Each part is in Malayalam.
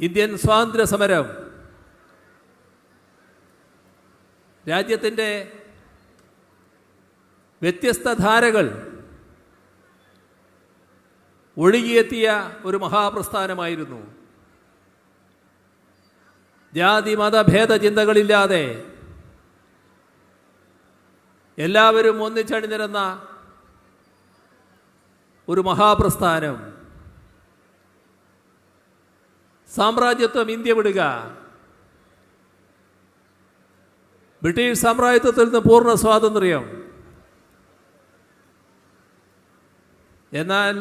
ഇന്ത്യൻ സ്വാതന്ത്ര്യ സമരം രാജ്യത്തിന്റെ വ്യത്യസ്ത ധാരകൾ ഒഴുകിയെത്തിയ ഒരു മഹാപ്രസ്ഥാനമായിരുന്നു. ജാതി മതഭേദ ചിന്തകളില്ലാതെ എല്ലാവരും ഒന്നിച്ചണിഞ്ഞിരുന്ന ഒരു മഹാപ്രസ്ഥാനം. സാമ്രാജ്യത്വം ഇന്ത്യ വിടുക. ബ്രിട്ടീഷ് സാമ്രാജ്യത്വത്തിൽ നിന്ന് പൂർണ സ്വാതന്ത്ര്യം. എന്നാൽ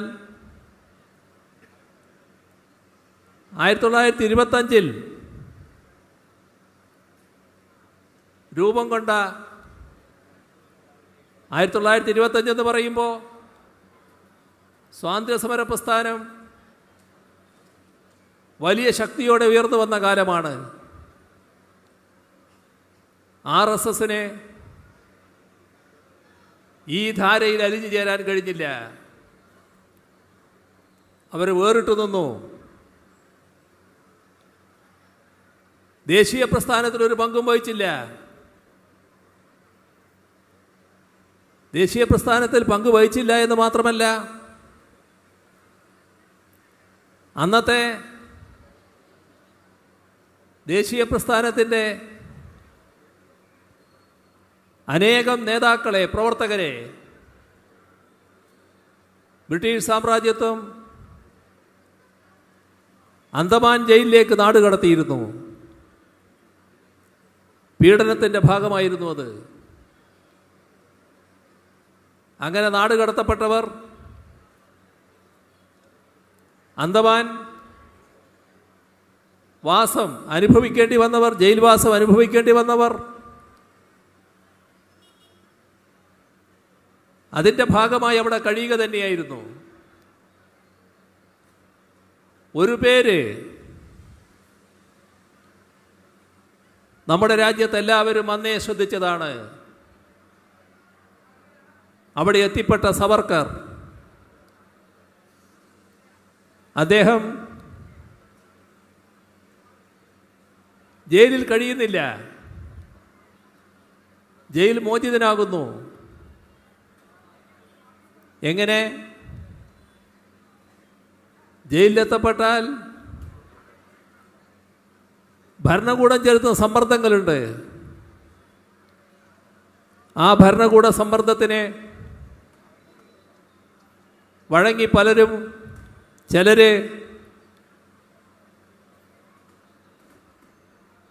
ആയിരത്തി തൊള്ളായിരത്തി ഇരുപത്തഞ്ചിൽ രൂപം കൊണ്ട ആയിരത്തി തൊള്ളായിരത്തി ഇരുപത്തഞ്ചെന്ന് പറയുമ്പോൾ സ്വാതന്ത്ര്യ സമര പ്രസ്ഥാനം വലിയ ശക്തിയോടെ ഉയർന്നു വന്ന കാലമാണ്. ആർ എസ് എസിന് ഈ ധാരയിൽ അലിഞ്ഞു ചേരാൻ കഴിഞ്ഞില്ല. അവർ വേറിട്ടു നിന്നു. ദേശീയ പ്രസ്ഥാനത്തിൽ ഒരു പങ്കും വഹിച്ചില്ല. ദേശീയ പ്രസ്ഥാനത്തിൽ പങ്ക് വഹിച്ചില്ല എന്ന് മാത്രമല്ല അന്നത്തെ ദേശീയ പ്രസ്ഥാനത്തിന്റെ അനേകം നേതാക്കളെ പ്രവർത്തകരെ ബ്രിട്ടീഷ് സാമ്രാജ്യത്വം അന്തമാൻ ജയിലിലേക്ക് നാടുകടത്തിയിരുന്നു പീഡനത്തിന്റെ ഭാഗമായിരുന്നു അത്. അങ്ങനെ നാടുകടത്തപ്പെട്ടവർ അന്തമാൻ വാസം അനുഭവിക്കേണ്ടി വന്നവർ ജയിൽവാസം അനുഭവിക്കേണ്ടി വന്നവർ. അതിന്റെ ഭാഗമായി അവിടെ കഴിയുക തന്നെയായിരുന്നു. ഒരു പേര് നമ്മുടെ രാജ്യത്ത് എല്ലാവരും അന്നേ ശ്രദ്ധിച്ചതാണ്. അവിടെ എത്തിപ്പെട്ട സവർക്കർ. അദ്ദേഹം ജയിലിൽ കഴിയുന്നില്ല. ജയിൽ മോചിതനാകുന്നു. എങ്ങനെ? ജയിലിലെത്തപ്പെട്ടാൽ ഭരണകൂടം ചെലുത്തുന്ന സമ്മർദ്ദങ്ങളുണ്ട്. ആ ഭരണകൂട സമ്മർദ്ദത്തിന് വഴങ്ങി പലരും ചിലര്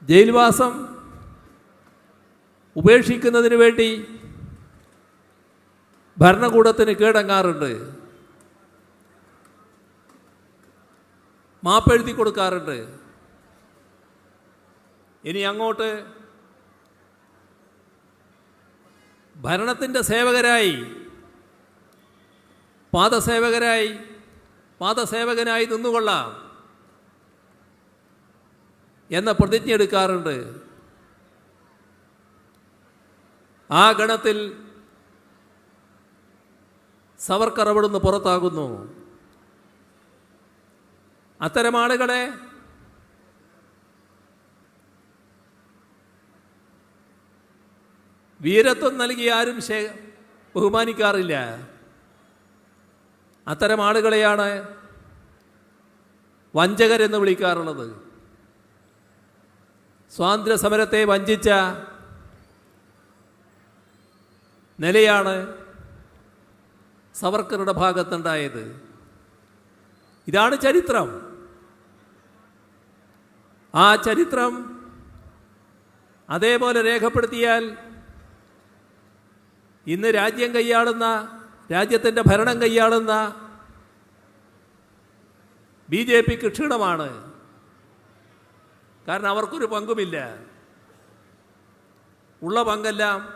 ജയിൽവാസം ഉപേക്ഷിക്കുന്നതിന് വേണ്ടി ഭരണകൂടത്തിന് കീഴടങ്ങാറുണ്ട്. മാപ്പെഴുതി കൊടുക്കാറുണ്ട്. ഇനി അങ്ങോട്ട് ഭരണത്തിന്റെ സേവകരായി പാദസേവകരായി പാദസേവകനായി നിന്നുകൊള്ളാം. എന്ന പ്രതിജ്ഞ എടുക്കാറുണ്ട്. ആ ഗണത്തിൽ സവർക്കർ അവിടുന്ന് പുറത്താകുന്നു. അത്തരം ആളുകളെ വീരത്വം നൽകി ആരും ശേ ബഹുമാനിക്കാറില്ല. അത്തരം ആളുകളെയാണ് വഞ്ചകരെന്ന് വിളിക്കാറുള്ളത്. സ്വാതന്ത്ര്യ സമരത്തെ വഞ്ചിച്ച നിലയാണ് സവർക്കറുടെ ഭാഗത്തുണ്ടായത്. ഇതാണ് ചരിത്രം. ആ ചരിത്രം അതേപോലെ രേഖപ്പെടുത്തിയാൽ ഇന്ന് രാജ്യം കൈയാളുന്ന രാജ്യത്തിന്റെ ഭരണം കൈയാളുന്ന ബി ജെ പിക്ക് ക്ഷീണമാണ്. കാരണം അവർക്കൊരു പങ്കുമില്ല. ഉള്ള പങ്കെല്ലാം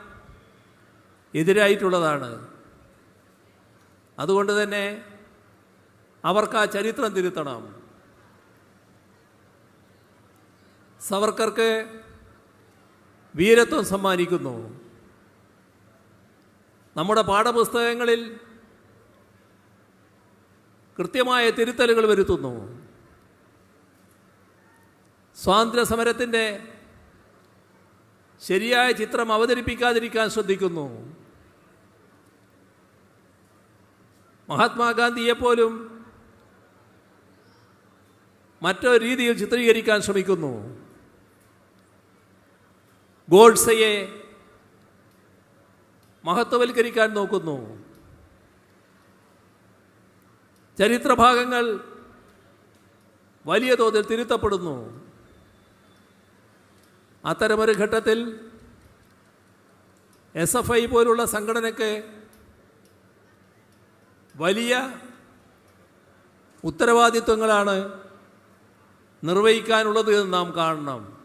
എതിരായിട്ടുള്ളതാണ്. അതുകൊണ്ട് തന്നെ അവർക്ക് ആ ചരിത്രം തിരുത്തണം. സവർക്കർക്ക് വീരത്വം സമ്മാനിക്കുന്നു. നമ്മുടെ പാഠപുസ്തകങ്ങളിൽ കൃത്യമായ തിരുത്തലുകൾ വരുത്തുന്നു. സ്വാതന്ത്ര്യ സമരത്തിന്റെ ശരിയായ ചിത്രം അവതരിപ്പിക്കാതിരിക്കാൻ ശ്രദ്ധിക്കുന്നു. മഹാത്മാഗാന്ധിയെപ്പോലും മറ്റൊരു രീതിയിൽ ചിത്രീകരിക്കാൻ ശ്രമിക്കുന്നു. ഗോഡ്സയെ മഹത്വവൽക്കരിക്കാൻ നോക്കുന്നു. ചരിത്രഭാഗങ്ങൾ വലിയ തോതിൽ തിരുത്തപ്പെടുന്നു. അത്തരമൊരു ഘട്ടത്തിൽ എസ് എഫ് ഐ പോലുള്ള സംഘടനയ്ക്ക് വലിയ ഉത്തരവാദിത്വങ്ങളാണ് നിർവഹിക്കാനുള്ളത് നാം കാണണം.